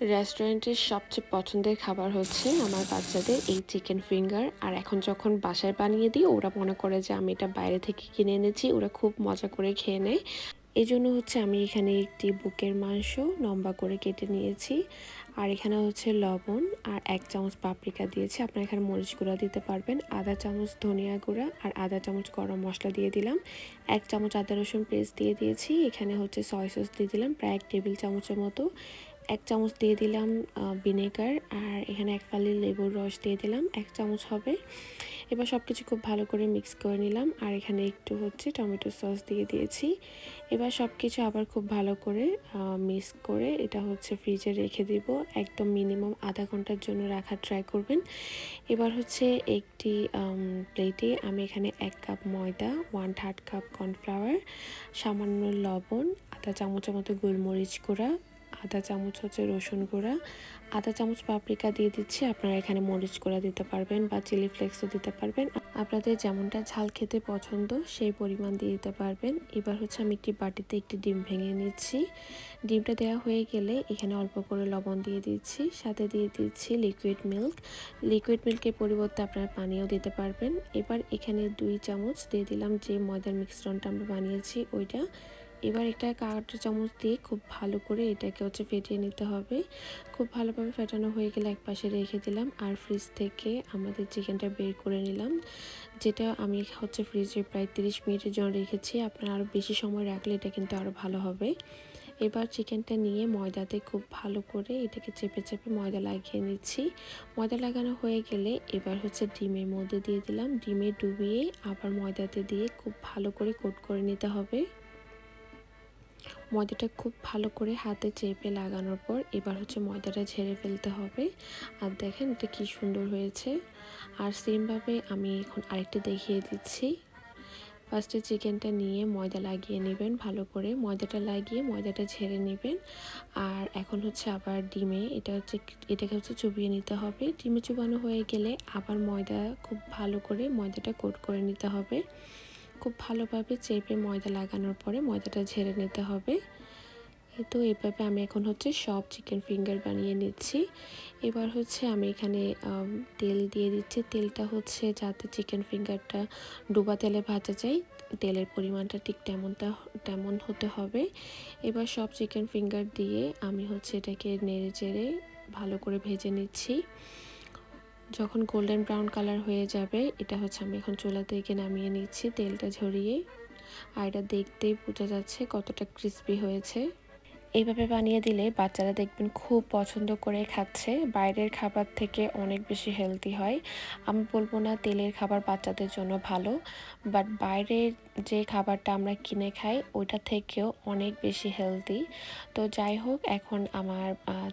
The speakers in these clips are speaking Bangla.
রেস্টুরেন্টের সবচেয়ে পছন্দের খাবার হচ্ছে আমার বাচ্চাদের এই চিকেন ফিঙ্গার আর এখন যখন বাসায় বানিয়ে দিই, ওরা মনে করে যে আমি এটা বাইরে থেকে কিনে এনেছি, ওরা খুব মজা করে খেয়ে নেয়। এই জন্য হচ্ছে আমি এখানে একটি বুকের মাংস লম্বা করে কেটে নিয়েছি। আর এখানে হচ্ছে লবণ আর এক চামচ পাপরিকা দিয়েছি। আপনারা এখানে মরিচ গুঁড়া দিতে পারবেন আধা চামচ ধনিয়া গুঁড়া আর আধা চামচ গরম মশলা দিয়ে দিলাম। এক চামচ আদা রসুন পেস্ট দিয়ে দিয়েছি। এখানে হচ্ছে সয় সস দিয়ে দিলাম, প্রায় এক টেবিল চামচের মতো। এক চামচ দিয়ে দিলাম ভিনেগার আর এখানে এক ফালি লেবুর রস দিয়ে দিলাম, এক চামচ হবে। এবার সব কিছু খুব ভালো করে মিক্স করে নিলাম আর এখানে একটু হচ্ছে টমেটো সস দিয়ে দিয়েছি। এবার সব কিছু আবার খুব ভালো করে মিক্স করে এটা হচ্ছে ফ্রিজে রেখে দিব। একদম মিনিমাম আধা ঘণ্টার জন্য রাখার ট্রাই করবেন। এবার হচ্ছে একটি প্লেটে আমি এখানে এক কাপ ময়দা ওয়ান থার্ড কাপ কর্নফ্লাওয়ার সামান্য লবণ, আধা চামচের মতো গোলমরিচ গুঁড়া আধা চামচ হচ্ছে রসুন গুঁড়া। আধা চামচ পাপরিকা দিয়ে দিচ্ছি, আপনারা এখানে মরিচ গুঁড়া দিতে পারবেন বা চিলি ফ্লেক্সও দিতে পারবেন। আপনাদের যেমনটা ঝাল খেতে পছন্দ, সেই পরিমাণ দিয়ে দিতে পারবেন। এবার হচ্ছে আমি একটি বাটিতে একটি ডিম ভেঙে নিচ্ছি। ডিমটা দেওয়া হয়ে গেলে এখানে অল্প করে লবণ দিয়ে দিচ্ছি, সাথে দিয়ে দিচ্ছি লিকুইড মিল্ক লিকুইড মিল্কের পরিবর্তে আপনারা পানিও দিতে পারবেন। এবার এখানে দুই চামচ দিয়ে দিলাম যে ময়দার মিশ্রণটা আমরা বানিয়েছি, ওইটা। এবার এটা কাঁটা চামচ দিয়ে খুব ভালো করে এটাকে হচ্ছে ফেটিয়ে নিতে হবে। খুব ভালোভাবে ফেটানো হয়ে গেলে এক পাশে রেখে দিলাম আর ফ্রিজ থেকে আমাদের চিকেনটা বের করে নিলাম, যেটা আমি হচ্ছে ফ্রিজে প্রায় তিরিশ মিনিটের জন্য রেখেছি। আপনারা আরও বেশি সময় রাখলে এটা কিন্তু আরও ভালো হবে। এবার চিকেনটা নিয়ে ময়দাতে খুব ভালো করে এটাকে চেপে চেপে ময়দা লাগিয়ে নিচ্ছি। ময়দা লাগানো হয়ে গেলে এবার হচ্ছে ডিমের মধ্যে দিয়ে দিলাম। ডিমে ডুবিয়ে আবার ময়দাতে দিয়ে খুব ভালো করে কোট করে নিতে হবে। ময়দাটা খুব ভালো করে হাতে চেপে লাগানোর পর এবার হচ্ছে ময়দাটা ঝেড়ে ফেলতে হবে। আর দেখেন এটা কি সুন্দর হয়েছে। আর সেমভাবে আমি এখন আরেকটা দেখিয়ে দিচ্ছি। ফার্স্টে চিকেনটা নিয়ে ময়দা লাগিয়ে নেবেন ভালো করে। ময়দাটা লাগিয়ে ময়দাটা ঝেড়ে নেবেন। আর এখন হচ্ছে আবার ডিমে এটা হচ্ছে এটাকে হচ্ছে চুবিয়ে নিতে হবে। ডিমে চুবানো হয়ে গেলে আবার ময়দা খুব ভালো করে ময়দাটা কোট করে নিতে হবে। খুব ভালোভাবে চেপে ময়দা লাগানোর পরে ময়দাটা ঝেড়ে নিতে হবে। তো এভাবে আমি এখন হচ্ছে সব চিকেন ফিঙ্গার বানিয়ে নিচ্ছি। এবার হচ্ছে আমি এখানে তেল দিয়ে দিচ্ছি। তেলটা হচ্ছে যাতে চিকেন ফিঙ্গারটা ডুবা তেলে ভাজা যায়, তেলের পরিমাণটা ঠিক তেমনটা তেমন হতে হবে। এবার সব চিকেন ফিঙ্গার দিয়ে আমি হচ্ছে এটাকে নেড়ে চেড়ে ভালো করে ভেজে নিচ্ছি। যখন গোল্ডেন ব্রাউন কালার হয়ে যাবে, এটা হচ্ছে আমি এখন চুলা থেকে নামিয়ে নিচ্ছি, তেলটা ঝরিয়ে। আর এটা দেখতেই বোঝা যাচ্ছে কতটা ক্রিস্পি হয়েছে। এইভাবে বানিয়ে দিলে বাচ্চারা দেখবেন খুব পছন্দ করে খাচ্ছে। বাইরের খাবার থেকে অনেক বেশি হেলদি হয়। আমি বলব না তেলের খাবার বাচ্চাদের জন্য ভালো বাট বাইরের যে খাবারটা আমরা কিনে খাই, ওইটা থেকেও অনেক বেশি হেলদি তো যাই হোক, এখন আমার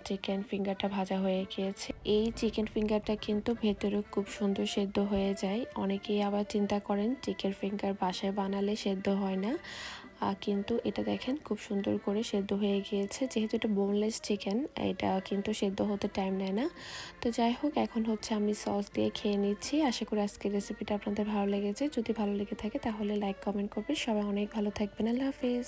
চিকেন ফিঙ্গারটা ভাজা হয়ে গিয়েছে। এই চিকেন ফিঙ্গারটা কিন্তু ভেতরে খুব সুন্দর সেদ্ধ হয়ে যায়। অনেকেই আবার চিন্তা করেন চিকেন ফিঙ্গার বাসায় বানালে সেদ্ধ হয় না। কিন্তু এটা দেখেন খুব সুন্দর করে সেদ্ধ হয়ে গিয়েছে। যেহেতু এটা বোনলেস চিকেন এটা কিন্তু সেদ্ধ হতে টাইম নেয় না। তো যাই হোক, এখন হচ্ছে আমি সস দিয়ে খেয়ে নিচ্ছি। আশা করি আজকের রেসিপিটা আপনাদের ভালো লেগেছে। যদি ভালো লেগে থাকে তাহলে লাইক কমেন্ট করবেন। সবাই অনেক ভালো থাকবেন। আল্লাহ হাফিজ।